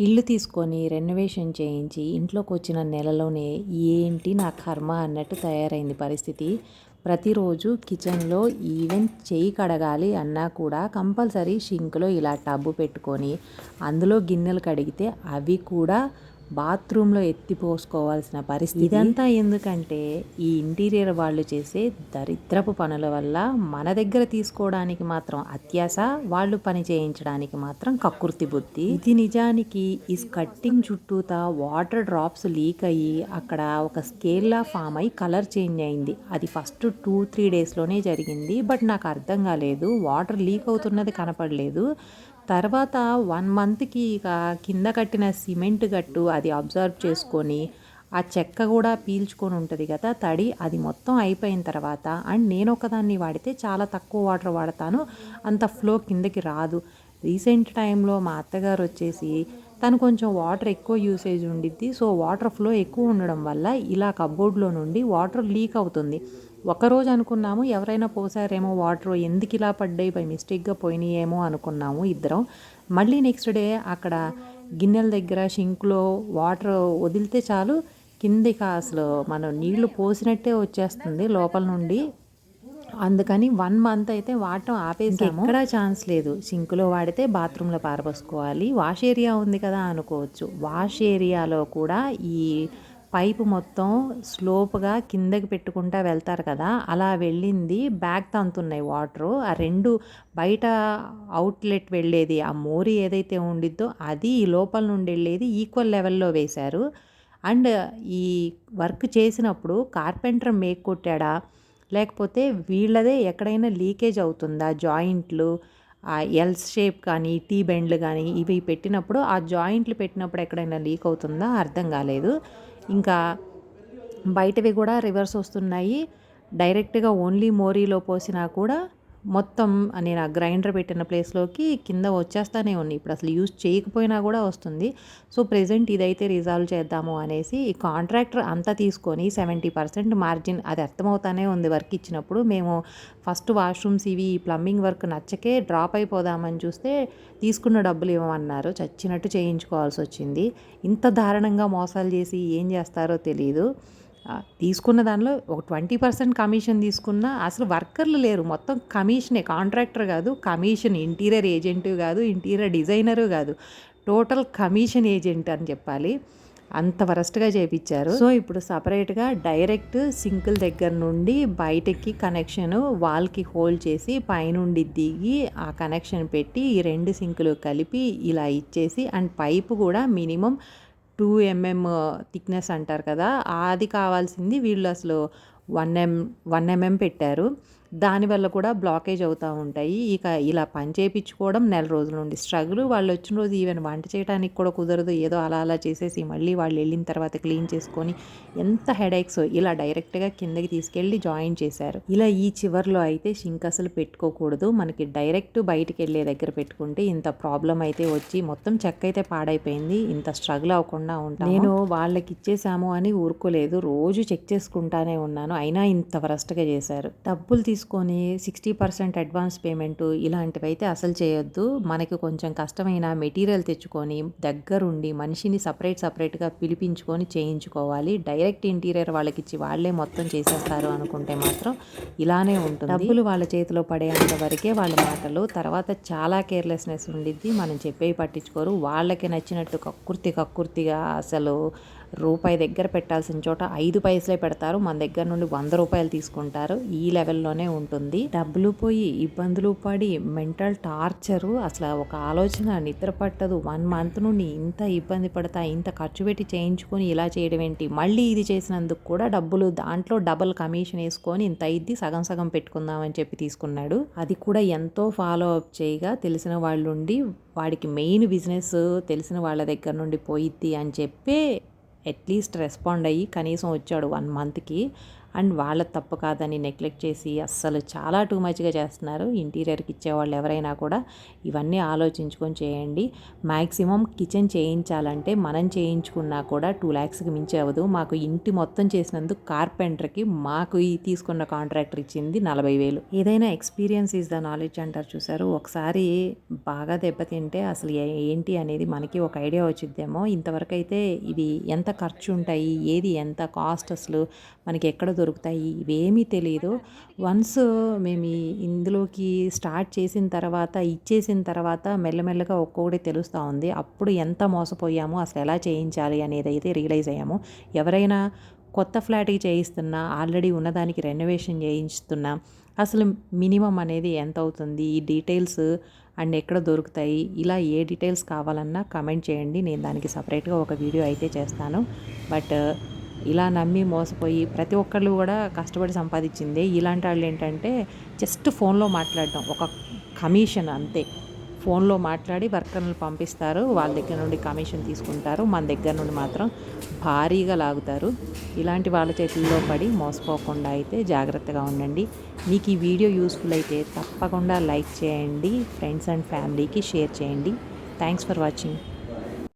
ఇల్లు తీసుకొని రెనోవేషన్ చేయించి ఇంట్లోకి వచ్చిన నెలలోనే ఏంటి నా కర్మ అన్నట్టు తయారైంది పరిస్థితి. ప్రతిరోజు కిచెన్లో ఈవెన్ చేయి కడగాలి అన్నా కూడా కంపల్సరీ షింక్లో ఇలా టబ్బు పెట్టుకొని అందులో గిన్నెలు కడిగితే అవి కూడా బాత్రూంలో ఎత్తిపోసుకోవాల్సిన పరిస్థితి. ఇదంతా ఎందుకంటే ఈ ఇంటీరియర్ వాళ్ళు చేసే దరిద్రపు పనుల వల్ల మన దగ్గర తీసుకోవడానికి మాత్రం అత్యాస వాళ్ళు పని చేయించడానికి మాత్రం కక్కుర్తి బుద్ధి. ఇది నిజానికి ఈ కట్టింగ్ చుట్టూతా వాటర్ డ్రాప్స్ లీక్ అయ్యి అక్కడ ఒక స్కేల్లా ఫామ్ అయ్యి కలర్ చేంజ్ అయింది. అది ఫస్ట్ టూ త్రీ డేస్లోనే జరిగింది. బట్ నాకు అర్థం కాలేదు. వాటర్ లీక్ అవుతున్నది కనపడలేదు. తర్వాత వన్ మంత్కి ఇక కింద కట్టిన సిమెంట్ గట్టు అది అబ్జర్వ్ చేసుకొని ఆ చెక్క కూడా పీల్చుకొని ఉంటుంది కదా తడి అది మొత్తం అయిపోయిన తర్వాత అండ్ నేను ఒకదాన్ని వాడితే చాలా తక్కువ వాటర్ వాడతాను అంత ఫ్లో కిందకి రాదు. రీసెంట్ టైంలో మా అత్తగారు వచ్చేసి తను కొంచెం వాటర్ ఎక్కువ యూసేజ్ ఉండిద్ది సో వాటర్ ఫ్లో ఎక్కువ ఉండడం వల్ల ఇలా కబోర్డ్లో నుండి వాటర్ లీక్ అవుతుంది. ఒకరోజు అనుకున్నాము ఎవరైనా పోసారేమో వాటర్ ఎందుకు ఇలా పడ్డాయి బై మిస్టేక్గా పోయినాయేమో అనుకున్నాము ఇద్దరం. మళ్ళీ నెక్స్ట్ డే అక్కడ గిన్నెల దగ్గర షింక్లో వాటర్ వదిలితే చాలు కిందికి అసలు మనం నీళ్ళు పోసినట్టే వచ్చేస్తుంది లోపల నుండి. అందుకని వన్ మంత్ అయితే వాడటం ఆపేసాము. ఎక్కడా ఛాన్స్ లేదు. సింక్లో వాడితే బాత్రూంలో పారబోసుకోవాలి. వాష్ ఏరియా ఉంది కదా అనుకోవచ్చు. వాష్ ఏరియాలో కూడా ఈ పైపు మొత్తం స్లోప్గా కిందకి పెట్టుకుంటా వెళ్తారు కదా అలా వెళ్ళింది. బ్యాగ్ తంతున్నాయి వాటరు. ఆ రెండు బయట అవుట్లెట్ వెళ్ళేది ఆ మోరీ ఏదైతే ఉండిద్దో అది ఈ లోపల నుండి వెళ్ళేది ఈక్వల్ లెవెల్లో వేశారు. అండ్ ఈ వర్క్ చేసినప్పుడు కార్పెంటర్ మేక్ కొట్టాడా లేకపోతే వీళ్ళదే ఎక్కడైనా లీకేజ్ అవుతుందా జాయింట్లు ఆ ఎల్స్ షేప్ కానీ టీ బెండ్లు కానీ ఇవి పెట్టినప్పుడు ఆ జాయింట్లు పెట్టినప్పుడు ఎక్కడైనా లీక్ అవుతుందా అర్థం కాలేదు. ఇంకా బయటవి కూడా రివర్స్ వస్తున్నాయి. డైరెక్ట్గా ఓన్లీ మోరీలో పోసినా కూడా మొత్తం నేను ఆ గ్రైండర్ పెట్టిన ప్లేస్లోకి కింద వచ్చేస్తానే ఉంది. ఇప్పుడు అసలు యూజ్ చేయకపోయినా కూడా వస్తుంది. సో ప్రజెంట్ ఇదైతే రిజాల్వ్ చేద్దాము అనేసి ఈ కాంట్రాక్టర్ అంతా తీసుకొని సెవెంటీ పర్సెంట్ మార్జిన్ అది అర్థమవుతానే ఉంది వర్క్ ఇచ్చినప్పుడు. మేము ఫస్ట్ వాష్రూమ్స్ ఇవి ప్లంబింగ్ వర్క్ నచ్చకే డ్రాప్ అయిపోదామని చూస్తే తీసుకున్న డబ్బులు ఇవ్వమన్నారు చచ్చినట్టు చేయించుకోవాల్సి వచ్చింది. ఇంత దారుణంగా మోసాలు చేసి ఏం చేస్తారో తెలియదు తీసుకున్న దానిలో ఒక ట్వంటీ పర్సెంట్ కమిషన్ తీసుకున్న అసలు వర్కర్లు లేరు. మొత్తం కమిషనే కాంట్రాక్టర్ కాదు కమిషన్ ఇంటీరియర్ ఏజెంట్ కాదు ఇంటీరియర్ డిజైనరు కాదు టోటల్ కమిషన్ ఏజెంట్ అని చెప్పాలి. అంత వరస్ట్గా చేయించారు సో ఇప్పుడు సపరేట్గా డైరెక్ట్ సింకుల్ దగ్గర నుండి బయటకి కనెక్షన్ వాల్కి హోల్డ్ చేసి పైనుండి దిగి ఆ కనెక్షన్ పెట్టి ఈ రెండు సింకులు కలిపి ఇలా ఇచ్చేసి అండ్ పైపు కూడా మినిమం టూ ఎంఎం థిక్నెస్ అంటారు కదా అది కావాల్సింది వీళ్ళు అసలు వన్ ఎం వన్ ఎంఎం పెట్టారు. దానివల్ల కూడా బ్లాకేజ్ అవుతూ ఉంటాయి. ఇక ఇలా పని చేయించుకోవడం నెల రోజుల నుండి. స్ట్రగుల్ వాళ్ళు వచ్చిన రోజు ఈవెన్ వంట చేయడానికి కూడా కుదరదు. ఏదో అలా అలా చేసేసి మళ్ళీ వాళ్ళు వెళ్ళిన తర్వాత క్లీన్ చేసుకొని ఎంత హెడేక్స్ ఇలా డైరెక్ట్గా కిందకి తీసుకెళ్ళి జాయిన్ చేశారు. ఇలా ఈ చివర్లో అయితే షింక్ అసలు పెట్టుకోకూడదు. మనకి డైరెక్ట్ బయటికి వెళ్ళే దగ్గర పెట్టుకుంటే ఇంత ప్రాబ్లం అయితే వచ్చి మొత్తం చెక్క అయితే పాడైపోయింది. ఇంత స్ట్రగుల్ అవ్వకుండా ఉంటాను నేను వాళ్ళకి ఇచ్చేసాము అని ఊరుకోలేదు. రోజు చెక్ చేసుకుంటానే ఉన్నాను. అయినా ఇంత వరస్ట్గా చేశారు. డబ్బులు తీసుకు తీసుకొని సిక్స్టీ పర్సెంట్ అడ్వాన్స్ పేమెంట్ ఇలాంటివి అయితే అసలు చేయొద్దు. మనకి కొంచెం కష్టమైన మెటీరియల్ తెచ్చుకొని దగ్గరుండి మనిషిని సపరేట్ సపరేట్గా పిలిపించుకొని చేయించుకోవాలి. డైరెక్ట్ ఇంటీరియర్ వాళ్ళకి ఇచ్చి వాళ్ళే మొత్తం చేసేస్తారు అనుకుంటే మాత్రం ఇలానే ఉంటుంది. డబ్బులు వాళ్ళ చేతిలో పడేంత వరకే వాళ్ళ మాటలు. తర్వాత చాలా కేర్లెస్నెస్ ఉండిద్ది. మనం చెప్పేవి పట్టించుకోరు. వాళ్ళకి నచ్చినట్టు కక్కుర్తి కక్కుర్తిగా అసలు రూపాయి దగ్గర పెట్టాల్సిన చోట ఐదు పైసలే పెడతారు. మన దగ్గర నుండి వంద రూపాయలు తీసుకుంటారు. ఈ లెవెల్లోనే ఉంటుంది. డబ్బులు పోయి ఇబ్బందులు పడి మెంటల్ టార్చరు. అసలు ఒక ఆలోచన నిద్ర పట్టదు. వన్ మంత్ నుండి ఇంత ఇబ్బంది పడతా ఇంత ఖర్చు పెట్టి చేయించుకొని ఇలా చేయడం ఏంటి? మళ్ళీ ఇది చేసినందుకు కూడా డబ్బులు దాంట్లో డబల్ కమిషన్ వేసుకొని ఇంత ఇది సగం సగం పెట్టుకుందామని చెప్పి తీసుకున్నాడు. అది కూడా ఎంతో ఫాలో అప్ చేయగా తెలిసిన వాళ్ళుండి వాడికి మెయిన్ బిజినెస్ తెలిసిన వాళ్ళ దగ్గర నుండి పోయిద్ది అని చెప్పి అట్లీస్ట్ రెస్పాండ్ అయ్యి కనీసం వచ్చాడు వన్ మంత్కి. అండ్ వాళ్ళ తప్పు కాదని నెగ్లెక్ట్ చేసి అస్సలు చాలా టూ మచ్గా చేస్తున్నారు. ఇంటీరియర్కి ఇచ్చేవాళ్ళు ఎవరైనా కూడా ఇవన్నీ ఆలోచించుకొని చేయండి. మ్యాక్సిమం కిచెన్ చేయించాలంటే మనం చేయించుకున్నా కూడా టూ ల్యాక్స్కి మించి అవ్వదు. మాకు ఇంటి మొత్తం చేసినందుకు కార్పెంటర్కి మాకు ఈ తీసుకున్న కాంట్రాక్టర్ ఇచ్చింది నలభై వేలు. ఏదైనా ఎక్స్పీరియన్స్ ఈజ్ ద నాలెడ్జ్ అంటారు చూసారు. ఒకసారి బాగా దెబ్బతింటే అసలు ఏ- ఏంటి అనేది మనకి ఒక ఐడియా వచ్చిద్దేమో. ఇంతవరకు అయితే ఇవి ఎంత ఖర్చు ఉంటాయి ఏది ఎంత కాస్ట్? అసలు మనకి ఎక్కడ దొరుకుతాయి. ఇవేమీ తెలియదు వన్స్ మేము ఇందులోకి స్టార్ట్ చేసిన తర్వాత ఇచ్చేసిన తర్వాత మెల్లమెల్లగా ఒక్కొక్కటి తెలుస్తూ ఉంది. అప్పుడు ఎంత మోసపోయాము అసలు ఎలా చేయించాలి అనేది అయితే రియలైజ్ అయ్యాము. ఎవరైనా కొత్త ఫ్లాట్కి చేయిస్తున్నా ఆల్రెడీ ఉన్నదానికి రెనోవేషన్ చేయించుతున్నా అసలు మినిమం అనేది ఎంత అవుతుంది? ఈ డీటెయిల్స్ అండ్ ఎక్కడ దొరుకుతాయి? ఇలా ఏ డీటెయిల్స్ కావాలన్నా కమెంట్ చేయండి. నేను దానికి సపరేట్గా ఒక వీడియో అయితే చేస్తాను. బట్ ఇలా నమ్మి మోసపోయి ప్రతి ఒక్కళ్ళు కూడా కష్టపడి సంపాదించిందే. ఇలాంటి వాళ్ళు ఏంటంటే జస్ట్ ఫోన్లో మాట్లాడడం ఒక కమిషన్ అంతే. ఫోన్లో మాట్లాడి వర్కర్లు పంపిస్తారు వాళ్ళ దగ్గర నుండి కమిషన్ తీసుకుంటారు మన దగ్గర నుండి మాత్రం భారీగా లాగుతారు. ఇలాంటి వాళ్ళ చేతుల్లో పడి మోసపోకుండా అయితే జాగ్రత్తగా ఉండండి. మీకు ఈ వీడియో యూస్ఫుల్ అయితే తప్పకుండా లైక్ చేయండి ఫ్రెండ్స్ అండ్ ఫ్యామిలీకి షేర్ చేయండి. Thanks for watching.